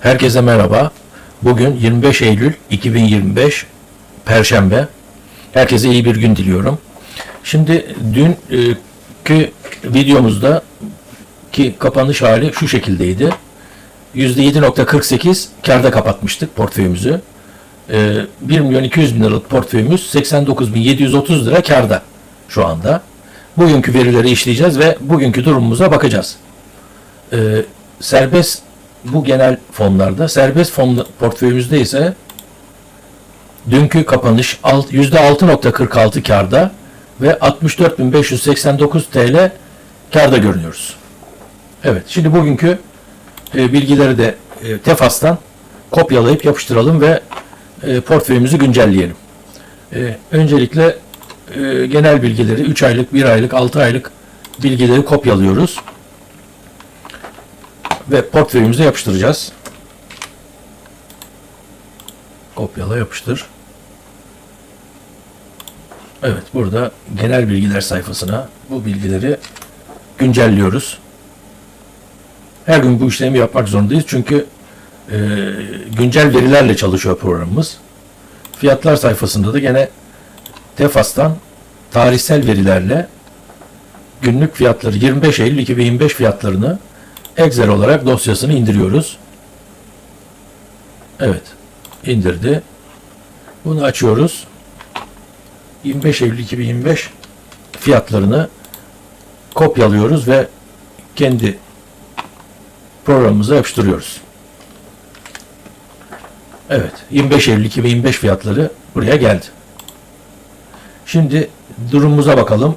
Herkese merhaba. Bugün 25 Eylül 2025 Perşembe. Herkese iyi bir gün diliyorum. Şimdi dünkü videomuzda ki kapanış hali şu şekildeydi. %7.48 karda kapatmıştık portföyümüzü. Ee, 1 milyon 200 bin liralık portföyümüz 89.730 lira karda şu anda. Bugünkü verileri işleyeceğiz ve bugünkü durumumuza bakacağız. Ee, serbest bu genel fonlarda, serbest fon portföyümüzde ise dünkü kapanış alt- %6.46 karda ve 64.589 TL karda görünüyoruz. Evet, şimdi bugünkü e, bilgileri de e, Tefas'tan kopyalayıp yapıştıralım ve e, portföyümüzü güncelleyelim. E, öncelikle genel bilgileri 3 aylık, 1 aylık, 6 aylık bilgileri kopyalıyoruz ve portföyümüze yapıştıracağız. Kopyala yapıştır. Evet burada genel bilgiler sayfasına bu bilgileri güncelliyoruz. Her gün bu işlemi yapmak zorundayız çünkü e, güncel verilerle çalışıyor programımız. Fiyatlar sayfasında da gene Tefas'tan tarihsel verilerle günlük fiyatları 25 Eylül 2025 fiyatlarını Excel olarak dosyasını indiriyoruz. Evet. indirdi. Bunu açıyoruz. 25 Eylül 2025 fiyatlarını kopyalıyoruz ve kendi programımıza yapıştırıyoruz. Evet. 25 Eylül 2025 fiyatları buraya geldi. Şimdi durumumuza bakalım.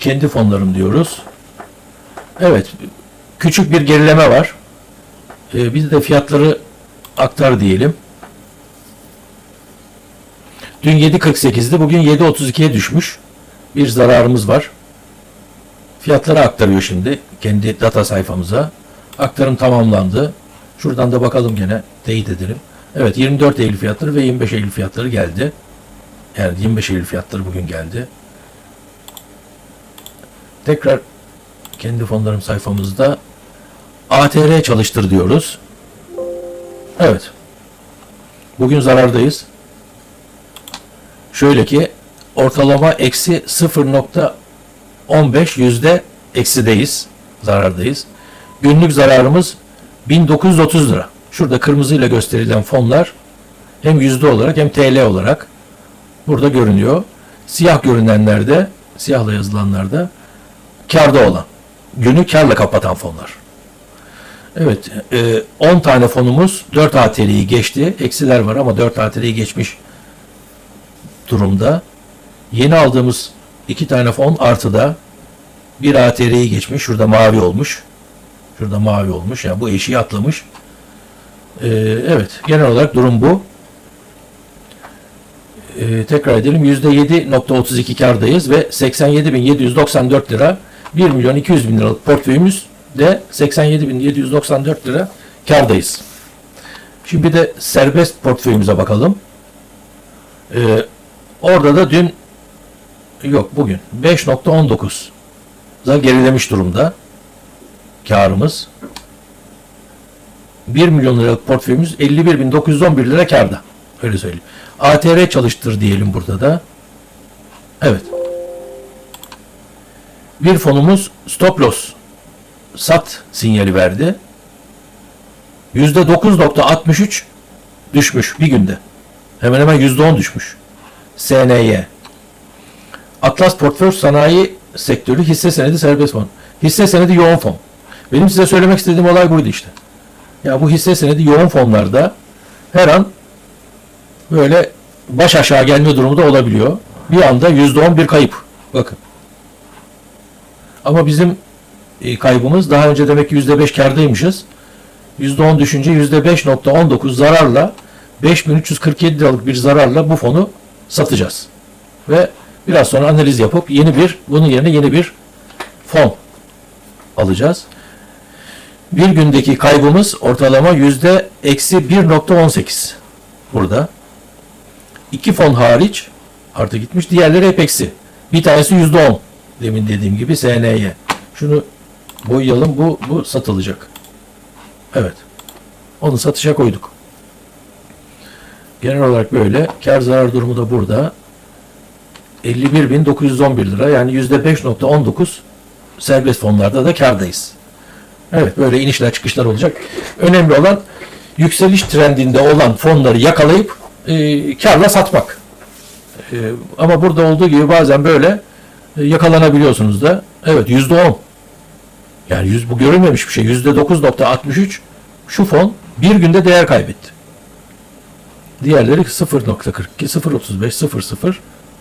Kendi fonlarım diyoruz. Evet. Küçük bir gerileme var. Ee, biz de fiyatları aktar diyelim. Dün 7.48'di. Bugün 7.32'ye düşmüş. Bir zararımız var. Fiyatları aktarıyor şimdi. Kendi data sayfamıza. Aktarım tamamlandı. Şuradan da bakalım gene. Teyit edelim. Evet 24 Eylül fiyatları ve 25 Eylül fiyatları geldi. Yani 25 Eylül fiyatları bugün geldi. Tekrar kendi fonlarım sayfamızda ATR çalıştır diyoruz. Evet. Bugün zarardayız. Şöyle ki ortalama eksi 0.15 yüzde eksideyiz. Zarardayız. Günlük zararımız 1930 lira. Şurada kırmızıyla gösterilen fonlar hem yüzde olarak hem TL olarak burada görünüyor. Siyah görünenlerde, siyahla yazılanlarda karda olan, günü karla kapatan fonlar. Evet, e, 10 tane fonumuz 4 ATR'yi geçti. Eksiler var ama 4 ATR'yi geçmiş durumda. Yeni aldığımız 2 tane fon artıda bir ATR'yi geçmiş. Şurada mavi olmuş. Şurada mavi olmuş. Yani bu eşiği atlamış. E, evet, genel olarak durum bu. E, tekrar edelim. %7.32 kardayız ve 87.794 lira 1 milyon 200 bin liralık portföyümüz de 87.794 lira kardayız. Şimdi bir de serbest portföyümüze bakalım. Ee, orada da dün yok bugün 5.19 da gerilemiş durumda karımız. 1 milyon liralık portföyümüz 51.911 lira karda. Öyle söyleyeyim. ATR çalıştır diyelim burada da. Evet. Bir fonumuz stop loss sat sinyali verdi. %9.63 düşmüş bir günde. Hemen hemen %10 düşmüş. SNY. Atlas Portföy Sanayi Sektörü hisse senedi serbest fon. Hisse senedi yoğun fon. Benim size söylemek istediğim olay buydu işte. Ya bu hisse senedi yoğun fonlarda her an böyle baş aşağı gelme durumu da olabiliyor. Bir anda %10 bir kayıp. Bakın. Ama bizim e, kaybımız daha önce demek ki %5 kardaymışız. %10 düşünce %5.19 zararla 5347 liralık bir zararla bu fonu satacağız. Ve biraz sonra analiz yapıp yeni bir bunun yerine yeni bir fon alacağız. Bir gündeki kaybımız ortalama yüzde eksi 1.18 burada. İki fon hariç artı gitmiş. Diğerleri hep eksi. Bir tanesi yüzde 10. Demin dediğim gibi SNY. Şunu boyayalım. Bu, bu satılacak. Evet. Onu satışa koyduk. Genel olarak böyle. Kar zarar durumu da burada. 51.911 lira yani %5.19 serbest fonlarda da kardayız. Evet böyle inişler çıkışlar olacak. Önemli olan yükseliş trendinde olan fonları yakalayıp e, karla satmak. E, ama burada olduğu gibi bazen böyle yakalanabiliyorsunuz da. Evet yüzde on. Yani yüz, bu görülmemiş bir şey. Yüzde 9.63 şu fon bir günde değer kaybetti. Diğerleri 0.42, 0.35, 0.0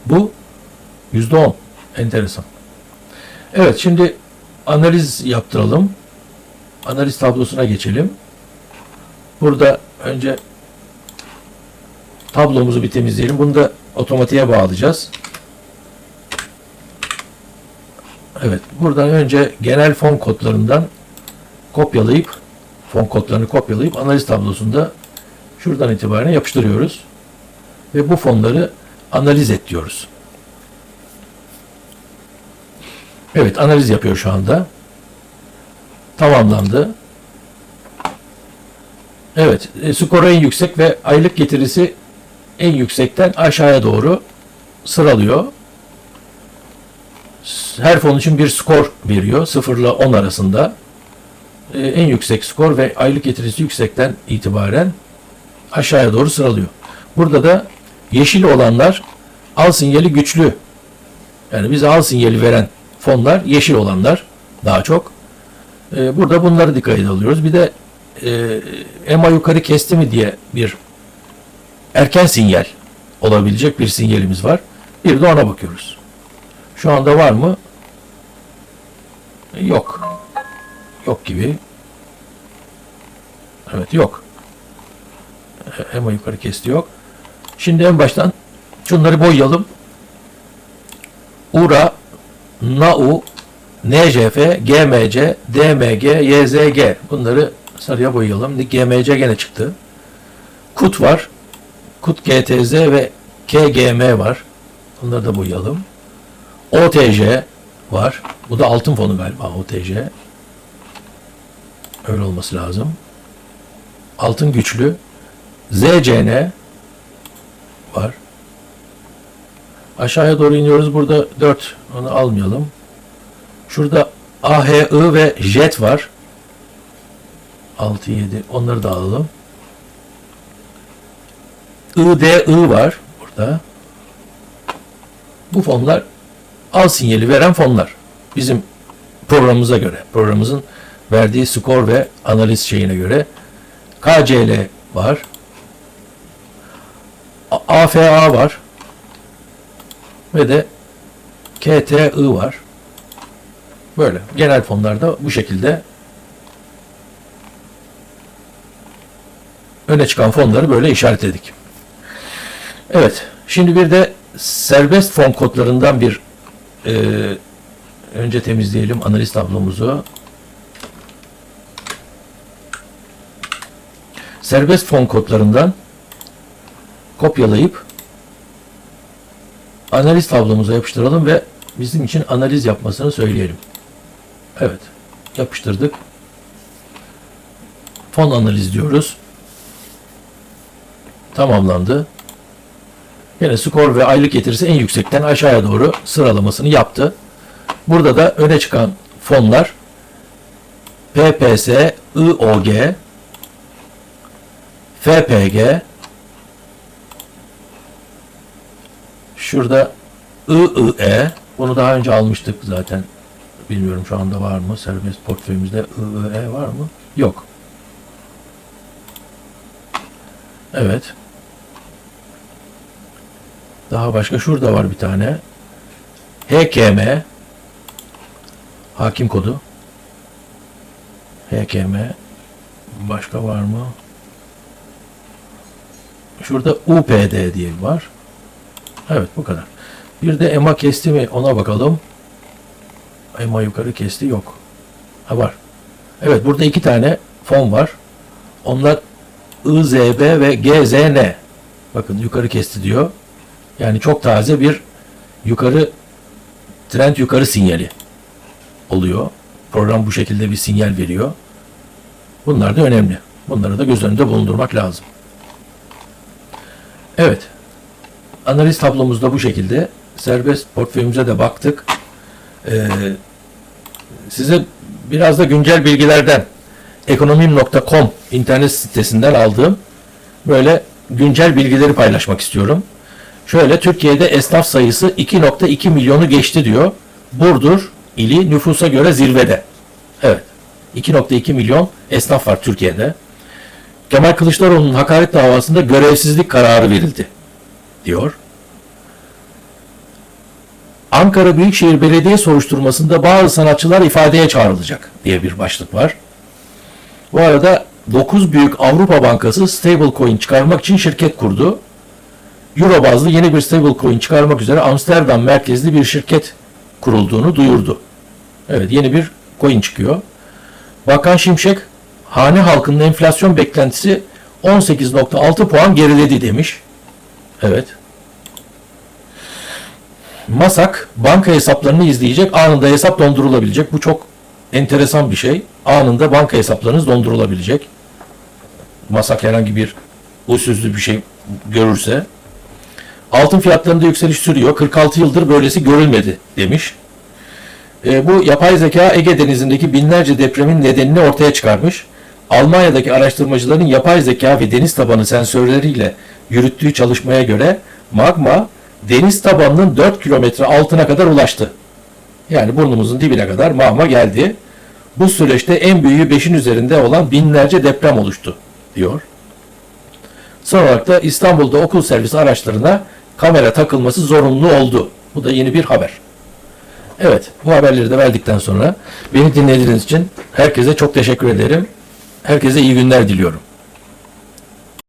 bu yüzde on. Enteresan. Evet şimdi analiz yaptıralım. Analiz tablosuna geçelim. Burada önce tablomuzu bir temizleyelim. Bunu da otomatiğe bağlayacağız. Evet. Buradan önce genel fon kodlarından kopyalayıp fon kodlarını kopyalayıp analiz tablosunda şuradan itibaren yapıştırıyoruz. Ve bu fonları analiz et diyoruz. Evet analiz yapıyor şu anda. Tamamlandı. Evet e, skoru en yüksek ve aylık getirisi en yüksekten aşağıya doğru sıralıyor. Her fon için bir skor veriyor. 0 ile 10 arasında. E, en yüksek skor ve aylık getirisi yüksekten itibaren aşağıya doğru sıralıyor. Burada da yeşil olanlar al sinyali güçlü. Yani bize al sinyali veren fonlar yeşil olanlar daha çok. E, burada bunları dikkate alıyoruz. Bir de e, EMA yukarı kesti mi diye bir erken sinyal olabilecek bir sinyalimiz var. Bir de ona bakıyoruz. Şu anda var mı? Yok. Yok gibi. Evet yok. E, EMA yukarı kesti yok. Şimdi en baştan şunları boyayalım. URA, NAU, NJF, GMC, DMG, YZG. Bunları sarıya boyayalım. GMC gene çıktı. KUT var. KUT GTZ ve KGM var. Bunları da boyayalım. OTJ var. Bu da altın fonu galiba OTJ. Öyle olması lazım. Altın güçlü. ZCN var. Aşağıya doğru iniyoruz. Burada 4. Onu almayalım. Şurada AHI ve JET var. 6, 7. Onları da alalım. IDI var burada. Bu fonlar al sinyali veren fonlar. Bizim programımıza göre, programımızın verdiği skor ve analiz şeyine göre KCL var. AFA var. Ve de KTI var. Böyle. Genel fonlarda bu şekilde öne çıkan fonları böyle işaretledik. Evet. Şimdi bir de serbest fon kodlarından bir e, önce temizleyelim analiz tablomuzu. Serbest fon kodlarından kopyalayıp analiz tablomuza yapıştıralım ve bizim için analiz yapmasını söyleyelim. Evet. Yapıştırdık. Fon analiz diyoruz. Tamamlandı. Yine skor ve aylık getirisi en yüksekten aşağıya doğru sıralamasını yaptı. Burada da öne çıkan fonlar PPS, IOG, FPG, şurada IIE, bunu daha önce almıştık zaten. Bilmiyorum şu anda var mı? Serbest portföyümüzde IIE var mı? Yok. Evet. Daha başka şurada var bir tane. HKM hakim kodu. HKM başka var mı? Şurada UPD diye var. Evet bu kadar. Bir de EMA kesti mi ona bakalım. EMA yukarı kesti yok. Ha var. Evet burada iki tane fon var. Onlar IZB ve GZN. Bakın yukarı kesti diyor. Yani çok taze bir yukarı trend yukarı sinyali oluyor. Program bu şekilde bir sinyal veriyor. Bunlar da önemli. Bunları da göz önünde bulundurmak lazım. Evet. Analiz tablomuz da bu şekilde. Serbest portföyümüze de baktık. Ee, size biraz da güncel bilgilerden ekonomim.com internet sitesinden aldığım böyle güncel bilgileri paylaşmak istiyorum. Şöyle Türkiye'de esnaf sayısı 2.2 milyonu geçti diyor. Burdur ili nüfusa göre zirvede. Evet. 2.2 milyon esnaf var Türkiye'de. Kemal Kılıçdaroğlu'nun hakaret davasında görevsizlik kararı verildi diyor. Ankara Büyükşehir Belediye soruşturmasında bazı sanatçılar ifadeye çağrılacak diye bir başlık var. Bu arada 9 büyük Avrupa Bankası stablecoin çıkarmak için şirket kurdu. Euro bazlı yeni bir stablecoin çıkarmak üzere Amsterdam merkezli bir şirket kurulduğunu duyurdu. Evet yeni bir coin çıkıyor. Bakan Şimşek hane halkının enflasyon beklentisi 18.6 puan geriledi demiş. Evet. Masak banka hesaplarını izleyecek, anında hesap dondurulabilecek. Bu çok enteresan bir şey. Anında banka hesaplarınız dondurulabilecek. Masak herhangi bir usulsüz bir şey görürse. Altın fiyatlarında yükseliş sürüyor. 46 yıldır böylesi görülmedi demiş. E, bu yapay zeka Ege Denizi'ndeki binlerce depremin nedenini ortaya çıkarmış. Almanya'daki araştırmacıların yapay zeka ve deniz tabanı sensörleriyle yürüttüğü çalışmaya göre magma deniz tabanının 4 kilometre altına kadar ulaştı. Yani burnumuzun dibine kadar magma geldi. Bu süreçte en büyüğü 5'in üzerinde olan binlerce deprem oluştu diyor. Son olarak da İstanbul'da okul servis araçlarına kamera takılması zorunlu oldu. Bu da yeni bir haber. Evet, bu haberleri de verdikten sonra beni dinlediğiniz için herkese çok teşekkür ederim. Herkese iyi günler diliyorum.